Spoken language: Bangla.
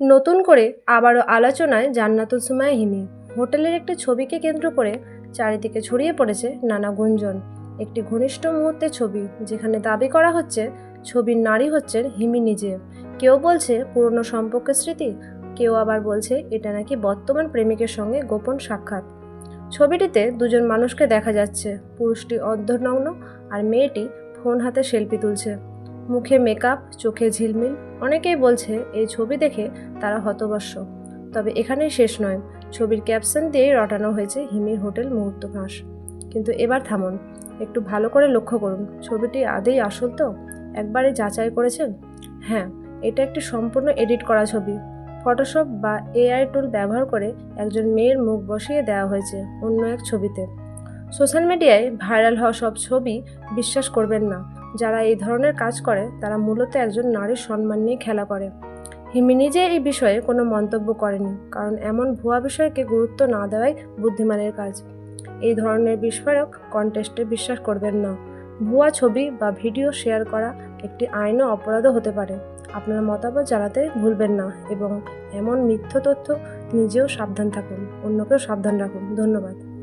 নতুন করে আবারও আলোচনায় জান্নাতুল সুমায়া হিমি। হোটেলের একটি ছবিকে কেন্দ্র করে চারিদিকে ছড়িয়ে পড়েছে নানা গুঞ্জন। একটি ঘনিষ্ঠ মুহূর্তের ছবি, যেখানে দাবি করা হচ্ছে, ছবির নারী হচ্ছেন হিমি নিজে। কেউ বলছে পুরনো সম্পর্কের স্মৃতি, কেউ আবার বলছে এটা নাকি বর্তমান প্রেমিকের সঙ্গে গোপন সাক্ষাৎ। ছবিটিতে দুজন মানুষকে দেখা যাচ্ছে, পুরুষটি অর্ধনগ্ন আর মেয়েটি ফোন হাতে সেলফি তুলছে। মুখে মেকআপ, চোখে ঝিলমিল, অনেকেই বলছে এই ছবি দেখে তারা হতবস্য তবে এখানেই শেষ নয়, ছবির ক্যাপশন দিয়েই রটানো হয়েছে হিমির হোটেল মুহূর্ত ফাঁস কিন্তু এবার থামুন, একটু ভালো করে লক্ষ্য করুন, ছবিটি আদেই আসল তো? একবারে যাচাই করেছেন? হ্যাঁ এটা একটি সম্পূর্ণ এডিট করা ছবি। ফটোশপ বা এআই টুল ব্যবহার করে একজন মেয়ের মুখ বসিয়ে দেওয়া হয়েছে অন্য এক ছবিতে। সোশ্যাল মিডিয়ায় ভাইরাল হওয়া সব ছবি বিশ্বাস করবেন না। যারা এই ধরনের কাজ করে, তারা মূলত একজন নারীর সম্মান নিয়ে খেলা করে। হিমি নিজে এই বিষয়ে কোনো মন্তব্য করেনি, কারণ এমন ভুয়া বিষয়কে গুরুত্ব না দেওয়াই বুদ্ধিমানের কাজ। এই ধরনের বিস্ফোরক কন্টেস্টে বিশ্বাস করবেন না। ভুয়া ছবি বা ভিডিও শেয়ার করা একটি আইনও অপরাধও হতে পারে। আপনার মতামত জানাতে ভুলবেন না এবং এমন মিথ্য তথ্য নিজেও সাবধান থাকুন, অন্যকেও সাবধান রাখুন। ধন্যবাদ।